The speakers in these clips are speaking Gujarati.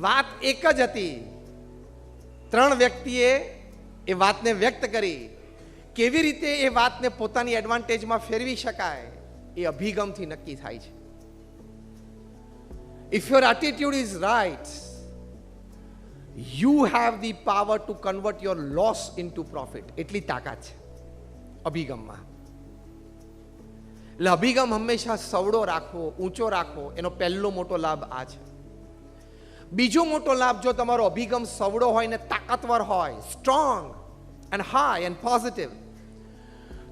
વાત એક જ હતી. ત્રણ વ્યક્તિએ એ વાતને વ્યક્ત કરી. કેવી રીતે એ વાતને પોતાની એડવાન્ટેજમાં ફેરવી શકાય એ અભિગમથી નક્કી થાય છે. If your attitude is right you have the power to convert your loss into profit એટલી તાકાત છે. અભિગમમાં. એટલે અભિગમ હંમેશા સવડો રાખવો, ઊંચો રાખવો, એનો પહેલો મોટો લાભ આ છે. બીજો મોટો લાભ જો તમારો અભિગમ સવડો હોય ને તાકાતવર હોય strong and high and positive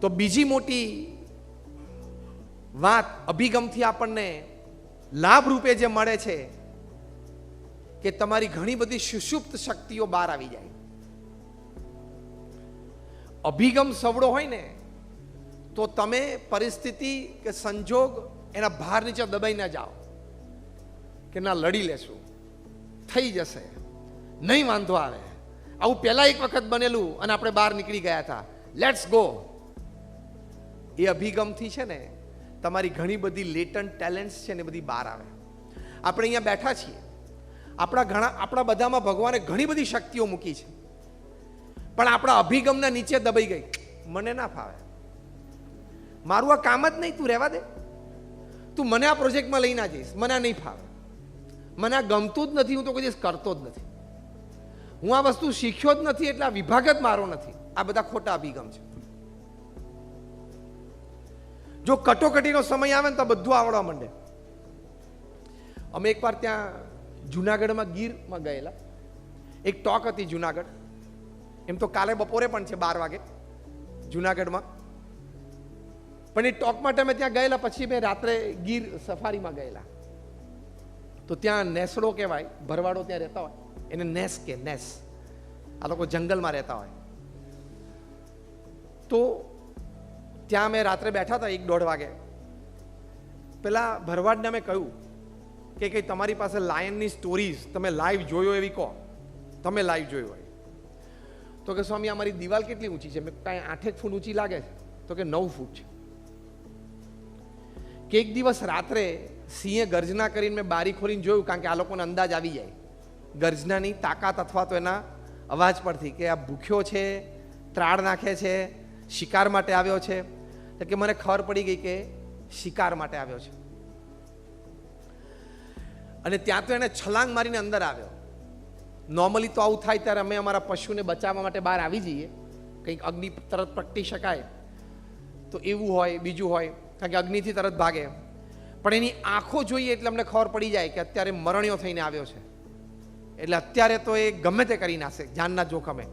તો બીજી મોટી વાત અભિગમથી આપણને લાભ રૂપે જે મળે છે કે તમારી ઘણી બધી સુષુપ્ત શક્તિઓ બહાર આવી જાય. અભિગમ સવડો હોય ને, તો તમે પરિસ્થિતિ કે સંજોગ એના ભાર નીચે દબાઈ ના જાઓ, કે ના લડી લેશું. થઈ જશે. નહીં વાંધો આવે. આવું પહેલા એક વખત બનેલું અને આપણે બહાર નીકળી ગયા હતા. લેટ્સ ગો એ અભિગમથી છે ને, તમારી ઘણી બધી લેટન ટેલેન્ટ્સ છે ને બધી બહાર આવે. આપણે અહીંયા બેઠા છીએ. આપણા ઘણા, આપણા બધામાં ભગવાને ઘણી બધી શક્તિઓ મૂકી છે. પણ આપણા અભિગમના નીચે દબાઈ ગઈ. મને ના ફાવે. મારું આ કામ જ નહીં, તું રહેવા દે. તું મને આ પ્રોજેક્ટમાં લઈ ના જઈશ. મને નહીં ફાવે. મને આ ગમતું જ નથી, હું તો કોઈ દિવસ કરતો જ નથી. હું આ વસ્તુ શીખ્યો જ નથી, એટલે આ વિભાગ જ મારો નથી. આ બધા ખોટા અભિગમ છે. જો કટોકટીનો સમય આવે ને તો બધું આવડવા માંડે. અમે એકવાર ત્યાં જુનાગઢમાં ગીરમાં ગયેલા. એક ટોક હતી જુનાગઢ. એમ તો કાલે બપોરે પણ છે, બાર વાગે. જુનાગઢમાં. પણ એ ટોક માટે અમે ત્યાં ગયેલા, પછી મેં રાત્રે ગીર સફારીમાં ગયેલા. તો ત્યાં નેસડો કહેવાય, ભરવાડો ત્યાં રહેતા હોય. એને નેસ કે નેસ. આ લોકો જંગલમાં રહેતા હોય. તો ત્યાં મેં રાત્રે બેઠા હતા એક દોઢ વાગે. પેલા ભરવાડને મેં કહ્યું કે કંઈ તમારી પાસે લાયનની સ્ટોરીઝ તમે લાઈવ જોયો એવી કહો તમે લાઈવ જોયો હોય. તો કે સ્વામી, અમારી દિવાલ કેટલી ઊંચી છે? મેં કાંઈ આઠેક ફૂટ ઊંચી લાગે છે. તો કે નવ ફૂટ છે. કે એક દિવસ રાત્રે સિંહે ગર્જના કરીને મેં બારી ખોલીને જોયું કારણ કે આ લોકોને અંદાજ આવી જાય. ગર્જનાની તાકાત અથવા તો એના અવાજ પરથી કે આ ભૂખ્યો છે, ત્રાળ નાખે છે, શિકાર માટે આવ્યો છે. એટલે કે મને ખબર પડી ગઈ કે શિકાર માટે આવ્યો છે. અને ત્યાં તો એને છલાંગ મારીને અંદર આવ્યો. નોર્મલી તો આવું થાય ત્યારે અમે અમારા પશુને બચાવવા માટે બહાર આવી જઈએ. કંઈક અગ્નિ તરત પ્રગટી શકાય. તો એવું હોય, બીજું હોય. કારણ કે અગ્નિથી તરત ભાગે. પણ એની આંખો જોઈએ એટલે અમને ખબર પડી જાય કે અત્યારે મરણ્યો થઈને આવ્યો છે. એટલે અત્યારે તો એ ગમે તે કરી નાખશે, જાનના જોખમે.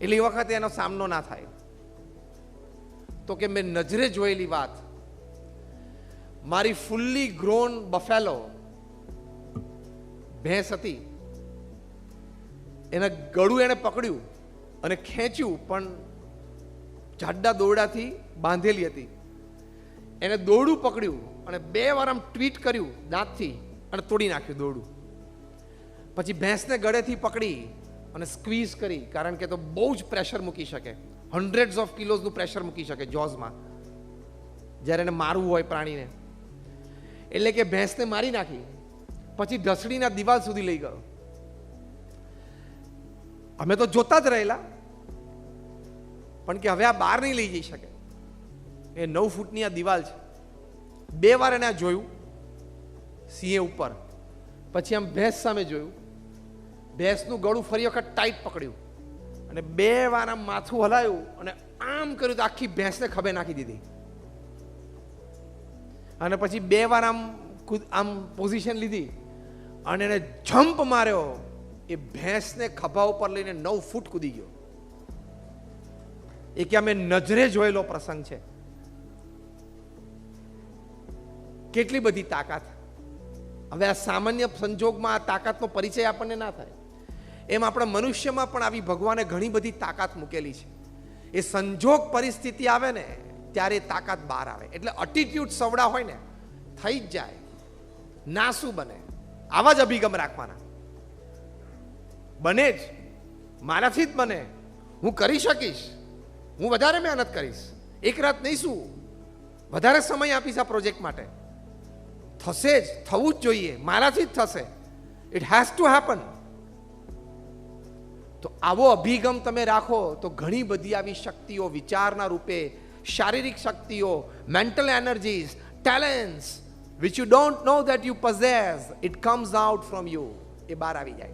એટલે એ વખતે એનો સામનો ના થાય. તો કે મેં નજરે જોયેલી વાત. મારી ફુલ્લી ગ્રોન બફેલો ભેંસ હતી. એના ગળું એણે પકડ્યું અને ખેંચ્યું, પણ જાડા દોરડાથી બાંધેલી હતી. એને દોરડું પકડ્યું. અને બે વાર આમ ટ્વીટ કર્યું દાંતથી અને તોડી નાખ્યું દોડું. પછી ભેંસને ગળેથી પકડી અને સ્ક્વીઝ કરી, કારણ કે તો બહુ જ પ્રેશર મૂકી શકે. હંડ્રેડ્સ ઓફ કિલોઝનું પ્રેશર મૂકી શકે જોઝમાં જ્યારે એને મારવું હોય પ્રાણીને. એટલે કે ભેંસને મારી નાખી, પછી ઢસડીના દિવાલ સુધી લઈ ગયો. અમે તો જોતા જ રહેલા. પણ કે હવે આ બહાર નહીં લઈ જઈ શકે. એ નવ ફૂટની આ દિવાલ છે. બે વાર એને જોયું, સિંહે ઉપર. પછી આમ ભેંસ સામે જોયું. ભેંસનું ગળું ફરી વખત ટાઈટ પકડ્યું. અને બે વાર આમ માથું હલાયું અને આમ કર્યું તો આખી ભેંસને ખભે નાખી દીધી. અને પછી બે વાર આમ આમ પોઝિશન લીધી અને એને જમ્પ માર્યો. એ ભેંસને ખભા ઉપર લઈને નવ ફૂટ કૂદી ગયો. એ કે અમે નજરે જોયેલો પ્રસંગ છે. કેટલી બધી તાકાત. હવે આ સામાન્ય સંજોગમાં આ તાકાતનો પરિચય આપણને ના થાય. એમ આપણા મનુષ્યમાં પણ આવી ભગવાને ઘણી બધી તાકાત મૂકેલી છે. એ સંજોગ પરિસ્થિતિ આવે ને, ત્યારે તાકાત બહાર આવે. એટલે અટીટ્યુડ સવડા હોય ને, થઈ જ જાય. ના શું બને. આવા જ અભિગમ રાખવાના. બને જ. મારાથી જ બને. હું કરી શકીશ. હું વધારે મહેનત કરીશ. એક રાત નહીં શું વધારે સમય આપીશ આ પ્રોજેક્ટ માટે. થશે જ, થવું જ જોઈએ. મારાથી જ થશે. ઇટ હેઝ ટુ હેપન તો આવો અભિગમ તમે રાખો, તો ઘણી બધી આવી શક્તિઓ, વિચારના રૂપે, શારીરિક શક્તિઓ mental energies talents which you don't know that you possess it comes out from you એ બહાર આવી જાય.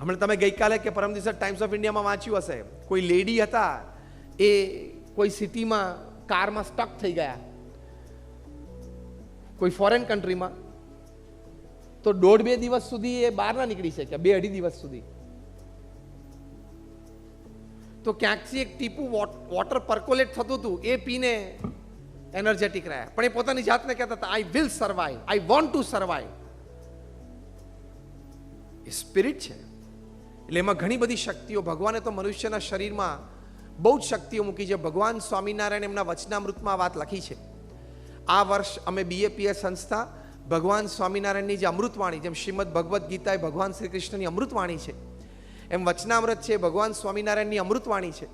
હમણાં તમે ગઈકાલે કે પરમ દિવસે ટાઈમ્સ ઓફ ઇન્ડિયામાં વાંચ્યું હશે. કોઈ લેડી હતા, એ કોઈ સિટીમાં કારમાં સ્ટક થઈ ગયા. કોઈ ફોરેન કન્ટ્રીમાં તો દોઢ બે દિવસ સુધી એ બહાર ના નીકળી શકે બે અઢી દિવસ સુધી. તો ક્યાંકથી એક ટીપું વોટર પર્કોલેટ થતું હતું, એ પીને એનર્જેટિક રહ્યા. પણ એ પોતાની જાતને કહેતા હતા I will survive I want to survive A spirit છે. એટલે એમાં ઘણી બધી શક્તિઓ, ભગવાને તો મનુષ્યના શરીરમાં બહુ જ શક્તિઓ મૂકી છે. ભગવાન સ્વામિનારાયણ એમના વચનામૃતમાં વાત લખી છે. આ વર્ષ અમે બીએપીએ સંસ્થા ભગવાન સ્વામિનારાયણની જે અમૃતવાણી, જેમ શ્રીમદ ભગવદ્ ગીતા એ ભગવાન શ્રી કૃષ્ણની અમૃતવાણી છે, એમ વચનામૃત છે ભગવાન સ્વામિનારાયણની અમૃતવાણી છે,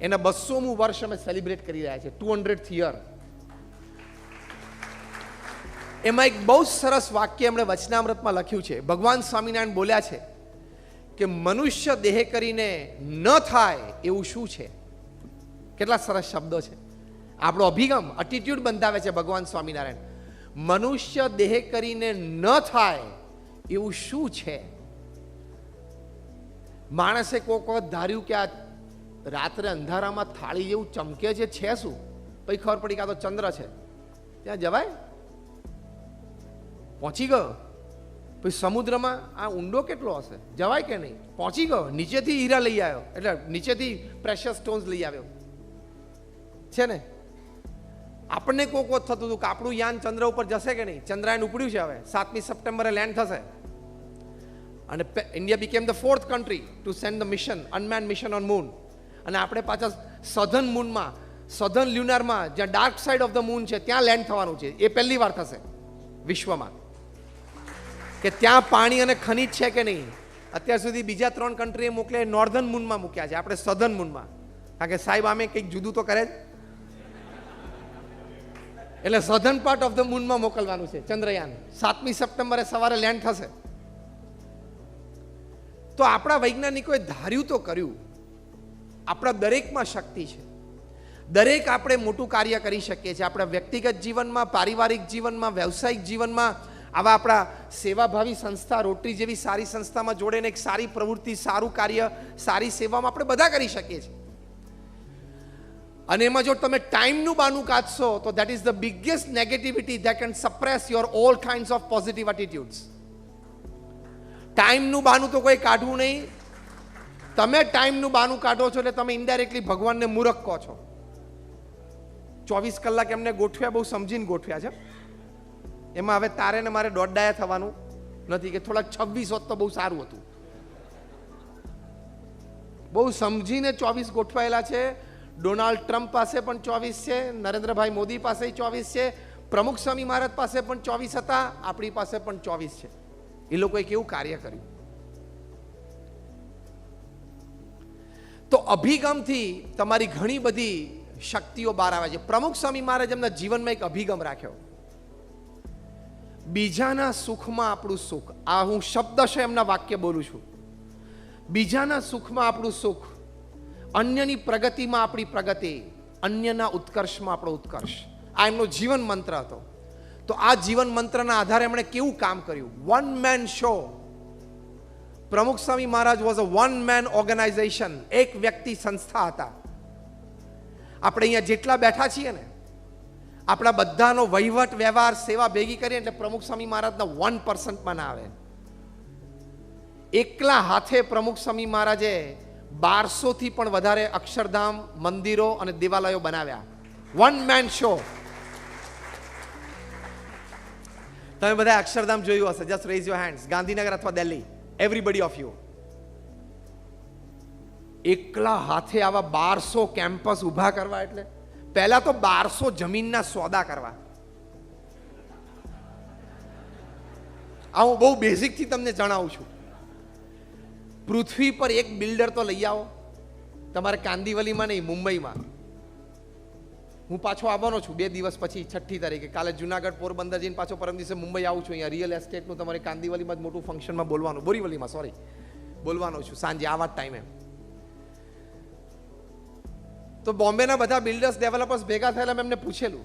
એના બસોમું વર્ષ અમે સેલિબ્રેટ કરી રહ્યા છીએ ટુ હંડ્રેડ યર એમાં એક બહુ સરસ વાક્ય એમણે વચનામૃતમાં લખ્યું છે, ભગવાન સ્વામિનારાયણ બોલ્યા છે કે મનુષ્ય દેહ કરીને ન થાય એવું શું છે? કેટલા સરસ શબ્દો છે. આપણો અભિગમ અટીટ્યુડ બંધાવે છે ભગવાન સ્વામિનારાયણ. મનુષ્ય દેહ કરીને ન થાય એવું શું છે? માણસે કોક વખત ધાર્યું કે આ રાત્રે અંધારામાં થાળી જેવું ચમકે છે છે શું? પછી ખબર પડી કે આ તો ચંદ્ર છે. ત્યાં જવાય? પહોંચી ગયો. પછી સમુદ્રમાં આ ઊંડો કેટલો હશે? જવાય કે નહીં? પહોંચી ગયો. નીચેથી હીરા લઈ આવ્યો. એટલે નીચેથી પ્રેશર સ્ટોન્સ લઈ આવ્યો. છે ને? આપણને કોક થતું હતું કે આપણું યાન ચંદ્ર ઉપર જશે કે નહીં? ચંદ્રયાન ઉપડ્યું છે હવે. સાતમી સપ્ટેમ્બરે લેન્ડ થશે. અને India became the fourth country to send the mission unmanned mission on moon અને આપણે પાછા સધન મૂનમાં સધન લ્યુનારમાં જ્યાં dark side of the moon છે, ત્યાં લેન્ડ થવાનું છે. એ પહેલી વાર થશે વિશ્વમાં. કે ત્યાં પાણી અને ખનિજ છે કે નહીં? અત્યાર સુધી બીજા ત્રણ કન્ટ્રીએ મોકલે નોર્ધન મૂનમાં મૂક્યા છે. આપણે સધન મૂનમાં કારણ કે સાહેબ, આમે કંઈક જુદું તો કરે જ. એટલે સધન પાર્ટ ઓફ ધ મૂનમાં મોકલવાનું છે, ચંદ્રયાન. સાતમી સપ્ટેમ્બરે સવારે લેન્ડ થશે. તો આપણા વૈજ્ઞાનિકોએ ધાર્યું તો કર્યું. આપણા દરેકમાં શક્તિ છે. દરેક આપણે મોટું કાર્ય કરી શકીએ છીએ. આપણા વ્યક્તિગત જીવનમાં, પારિવારિક જીવનમાં, વ્યવસાયિક જીવનમાં, આવા આપણા સેવાભાવી સંસ્થા, રોટરી જેવી સારી સંસ્થામાં જોડેને એક સારી પ્રવૃત્તિ, સારું કાર્ય, સારી સેવામાં આપણે બધા કરી શકીએ છીએ. અને એમાં જો તમે ટાઈમનું બાનું કાઢશો, તો that is the biggest negativity that can suppress your all kind of positive attitudes ટાઈમનું બાનું તો કોઈ કાઢવું નહીં. તમે ટાઈમનું બાનું કાઢો છો એટલે તમે ઇન્ડાયરેક્ટલી ભગવાનને મૂરખ કહો છો. ચોવીસ કલાક એમને ગોઠવ્યા, બહુ સમજીને ગોઠવ્યા છે. એમાં હવે તારે ને મારે દોડડાયા થવાનું. નથી કે થોડાક છવ્વીસ હોત તો બહુ સારું હતું. બહુ સમજીને ચોવીસ ગોઠવાયેલા છે. ડોનાલ્ડ ટ્રમ્પ પાસે પણ ચોવીસ છે, નરેન્દ્રભાઈ મોદી પાસે ચોવીસ છે, પ્રમુખ સ્વામી મહારાજ પાસે પણ ચોવીસ હતા, આપણી પાસે પણ ચોવીસ છે. એ લોકોએ કેવું કાર્ય કર્યું? તો અભિગમથી તમારી ઘણી બધી શક્તિઓ બહાર આવે છે. પ્રમુખ સ્વામી મહારાજ એમના જીવનમાં એક અભિગમ રાખ્યો. બીજાના સુખમાં આપણું સુખ, આ હું શબ્દશ એમના વાક્ય બોલું છું. બીજાના સુખમાં આપણું સુખ અન્યની પ્રગતિમાં આપણી પ્રગતિ, અન્યના ઉત્કર્ષમાં આપણો ઉત્કર્ષ. આ એમનો જીવન મંત્ર હતો. તો આ જીવન મંત્રના આધારે એમણે કેવું કામ કર્યું? One man show Pramukh Swami Maharaj was a one man organization એક વ્યક્તિ સંસ્થા હતા. આપણે અહીંયા જેટલા બેઠા છીએ ને, આપણા બધાનો વહીવટ, વ્યવહાર, સેવા ભેગી કરીએ એટલે પ્રમુખ સ્વામી મહારાજના વન પર્સન્ટમાં ના આવે એકલા હાથે પ્રમુખ સ્વામી મહારાજે બારસો થી પણ વધારે અક્ષરધામ મંદિરો અને દેવાલયો બનાવ્યા. વન મેન શો તમે બધા અક્ષરધામ જોયું હશે. Just raise your hands Gandhinagar અથવા દિલ્હી. એવરીબડી ઓફ યુ એકલા હાથે આવા બારસો કેમ્પસ ઊભા કરવા એટલે? પહેલા તો બારસો જમીનના સોદા કરવા. આ હું બહુ બેઝિકથી તમને જણાવું છું. પૃથ્વી પર એક બિલ્ડર તો લઈ આવો. તમારે કાંદીવલીમાં નહીં, મુંબઈમાં. હું પાછો આવવાનો છું બે દિવસ પછી, છઠ્ઠી તારીખે. કાલે જુનાગઢ પોરબંદર જઈને પાછો પરમ દિવસે મુંબઈ આવું છું. અહીંયા રિયલ એસ્ટેટનું તમારે કાંદીવલીમાં જ મોટું ફંક્શનમાં બોલવાનું, બોરીવલીમાં સોરી બોલવાનો છું, સાંજે આવા જ ટાઈમે તો બોમ્બેના બધા બિલ્ડર્સ ડેવલપર્સ ભેગા થયેલા મેં એમને પૂછેલું.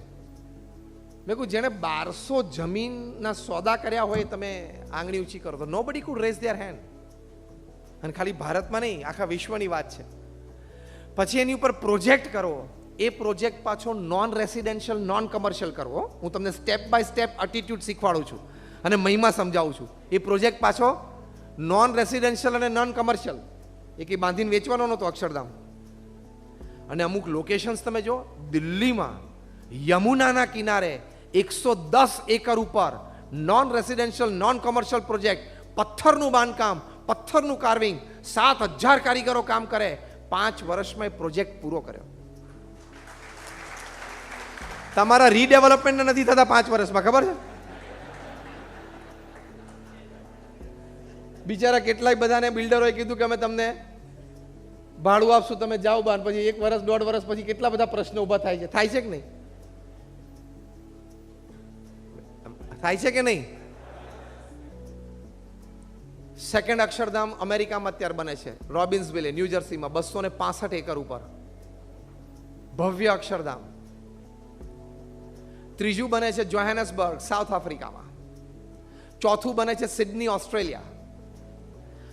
મેં કહું જેણે બારસો જમીનના સોદા કર્યા હોય, તમે આંગળી ઊંચી કરો. તો નો બડી કુડ રેઝ દેર હેન્ડ અને ખાલી ભારતમાં નહીં, આખા વિશ્વની વાત છે. પછી એની ઉપર પ્રોજેક્ટ કરવો એ પ્રોજેક્ટ પાછો નોન રેસિડેન્શિયલ નોન કમર્શિયલ કરવો હું તમને સ્ટેપ બાય સ્ટેપ એટીટ્યુડ શીખવાડું છું અને મહિમા સમજાવું છું. એ પ્રોજેક્ટ પાછો નોન રેસિડેન્શિયલ અને નોન કમર્શિયલ એ કંઈ બાંધીને વેચવાનો નહોતો અક્ષરધામ. અને અમુક લોકેશન્સ તમે જો, દિલ્હીમાં યમુનાના કિનારે એકસો દસ એકર ઉપર non residential non commercial project પથ્થરનું બાંધકામ પથ્થરનું કાર્વિંગ સાત હજાર કારીગરો કામ કરે. પાંચ વર્ષમાં એ પ્રોજેક્ટ પૂરો કર્યો. તમારા રીડેવલપમેન્ટ નથી થતા પાંચ વર્ષમાં, ખબર છે? બિચારા કેટલાય બધાને બિલ્ડરોએ કીધું કે અમે તમને ભાડું આપશું, તમે જાઓ બહાર. પછી એક વર્ષ, દોઢ વર્ષ પછી કેટલા બધા પ્રશ્નો ઊભા થાય છે. થાય છે કે નહીં? થાય છે કે નહીં? સેકન્ડ અક્ષરધામ અમેરિકામાં અત્યારે બને છે. રોબિન્સવિલે ન્યૂ જર્સીમાં બસો ને પાસઠ એકર ઉપર. ભવ્ય અક્ષરધામ. ત્રીજું બને છે જોહેનસબર્ગ સાઉથ આફ્રિકામાં ચોથું બને છે સિડની ઓસ્ટ્રેલિયા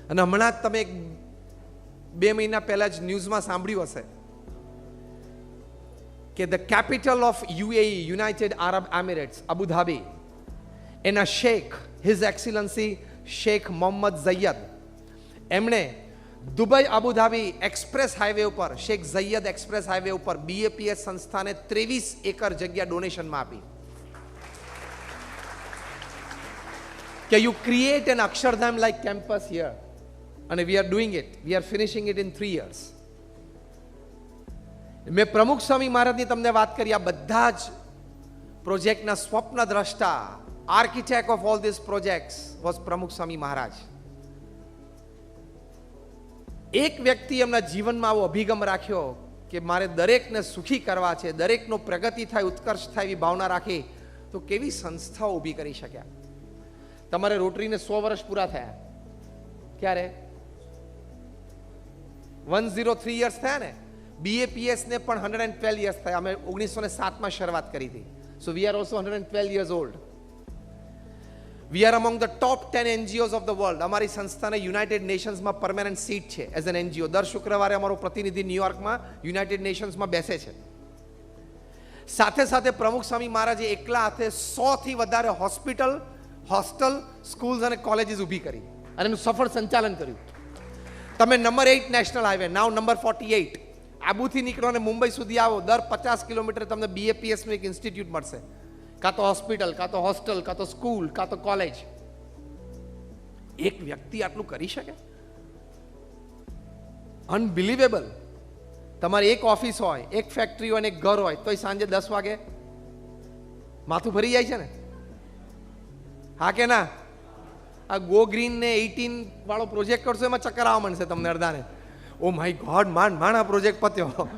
અને હમણાં જ તમે બે મહિના પહેલા જ ન્યૂઝમાં સાંભળ્યું હશે કે the capital of UAE, United Arab Emirates, Abu Dhabi, એના Sheikh his excellency Sheikh Mohammed Zayed. એમણે Dubai Abu Dhabi express highway ઉપર, શેખ ઝૈયદ એક્સપ્રેસ હાઈવે ઉપર બીએપીએસ સંસ્થાને ત્રેવીસ એકર જગ્યા ડોનેશનમાં આપી. કે you create an Akshardham like campus here અને we are doing it we are finishing it in three years મેં પ્રમુખ સ્વામી મહારાજની તમને વાત કરી, આ બધા જ પ્રોજેક્ટના સ્વપ્ન દ્રષ્ટા architect of all this projects was Pramukh Swami Maharaj એક વ્યક્તિ એમના જીવનમાં આવો અભિગમ રાખ્યો કે મારે દરેકને સુખી કરવા છે, દરેકનો પ્રગતિ થાય, ઉત્કર્ષ થાય એવી ભાવના રાખી, તો કેવી સંસ્થાઓ ઊભી કરી શક્યા? તમારે રોટરીને સો વર્ષ પૂરા થયા. ક્યારે? વન ઝીરો થ્રી યર્સ થયા ને? બીએપીએસ ને પણ હંડ્રેડ એન્ડ ટ્વેલ્વ યર્સ થયા. અમે ઓગણીસો ને સાતમાં શરૂઆત કરી હતી. So we are also hundred and twelve years old we are among the top ten NGOs of the world અમારી સંસ્થાને યુનાઇટેડ નેશન્સમાં પરમેનન્ટ સીટ છે એઝ એન એનજીઓ દર શુક્રવારે અમારો પ્રતિનિધિ ન્યુયોર્કમાં યુનાઇટેડ નેશન્સમાં બેસે છે. સાથે સાથે પ્રમુખ સ્વામી મહારાજે એકલા હાથે સોથી વધારે હોસ્પિટલ, હોસ્ટેલ, સ્કૂલ્સ અને કોલેજીસ ઊભી કરી. અને એનું સફળ સંચાલન કર્યું. તમે number eight national highway now number forty eight આબુથી નીકળો અને મુંબઈ સુધી આવો. દર પચાસ કિલોમીટર તમને બીએપીએસનું એક ઇન્સ્ટિટ્યૂટ મળશે. કાં તો હોસ્પિટલ કાં તો હોસ્ટેલ કાં તો સ્કૂલ કાં તો કોલેજ. એક વ્યક્તિ આટલું કરી શકે? અનબિલિવેબલ તમારી એક ઓફિસ હોય, એક ફેક્ટરી હોય અને એક ઘર હોય, તોય સાંજે દસ વાગે માથું ભરી જાય છે ને? હા કે ના? આ ગો ગ્રીન ને એઇટીન વાળો પ્રોજેક્ટ કરશો એમાં ચક્કર આવવા માંડશે તમને અડધાને. ઓ માય ગોડ માંડ માંડ આ પ્રોજેક્ટ પત્યો.